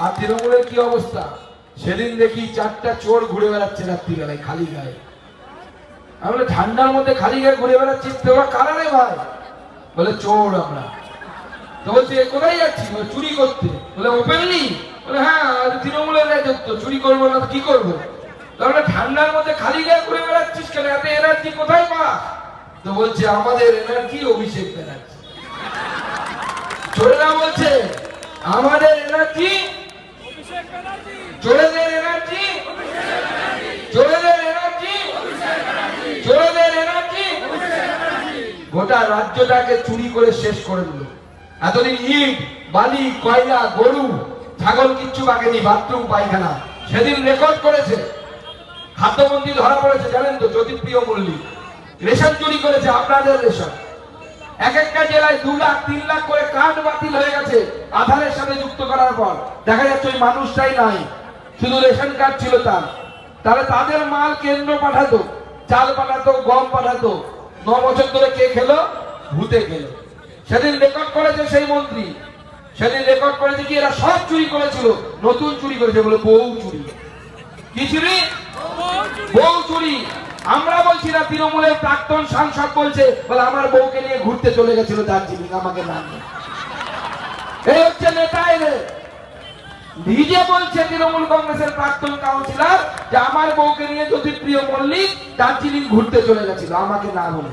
আর তৃণমূলের কি অবস্থা? সেদিন দেখি চারটা চোর ঘুরে বেড়াচ্ছে রাত্রিবেলায়, খালি গায়ে। আমি বলে ঠান্ডার মধ্যে খালি গায়ে ঘুরে বেড়াচ্ছিস তো ওরা কারা রে ভাই? বলে, চোর আমরা। তো বলছে, "এ কোথায় যাচ্ছি চুরি করতে। বলে ওপেনলি বলে হ্যাঁ তৃণমূলের রাজত্ব চুরি করব না কি করব? তাহলে ঠান্ডার মধ্যে খালি গায়ে ঘুরে বেড়াচ্ছিস কেন? এত এনার্জি কোথায় পাস? তো বলছে, আমাদের এনার্জি অভিষেক ব্যানার্জি। চোরেরা বলছে, আমাদের এনার্জি চোরেদের এনার্জি। চোরেদের এনার্জি। চোরেদের এনার্জি। গোটা রাজ্যটাকে চুরি করে শেষ করে দিল। এতদিন ইট, বালি, কয়লা, গরু, ছাগল কিচ্ছু বাকেনি বাথরুম, পায়খানা। সেদিন রেকর্ড করেছে। খাদ্যমন্ত্রী ধরা পড়েছে, জানেন তো, জ্যোতিপ্রিয় মল্লিক রেশন চুরি করেছে, আপনাদের রেশন। এক একটা জেলায় দু লাখ, তিন লাখ করে কার্ড বাতিল হয়ে গেছে, আধারের সাথে যুক্ত করার পর। দেখা যাচ্ছে ওই মানুষটাই নাই, শুধু রেশন কার্ড ছিল তার। তাহলে তাদের মাল কেন্দ্র পাঠাতো, চাল পাঠাতো, গম পাঠাতো। ন বছর ধরে কে খেলো? ভূতে খেলো। সেদিন রেকর্ড করেছে সেই মন্ত্রী। সেদিন রেকর্ড করেছে কি, এরা সব চুরি করেছিল। নতুন চুরি করেছে বলে বউ চুরি। কি চুরি? বউ চুরি। আমরা বলছি না, তৃণমূলের প্রাক্তন সাংসদ বলছে, বলে আমার বউকে নিয়ে ঘুরতে চলে গেছিল দার্জিলিং, আমাকে না এই হচ্ছে নেতা এদের নিজে বলছে তৃণমূল কংগ্রেসের প্রাক্তন কাউন্সিলর যে আমার বউকে নিয়ে যদি প্রিয় মল্লিক দার্জিলিং ঘুরতে চলে গেছিল, আমাকে না বলে।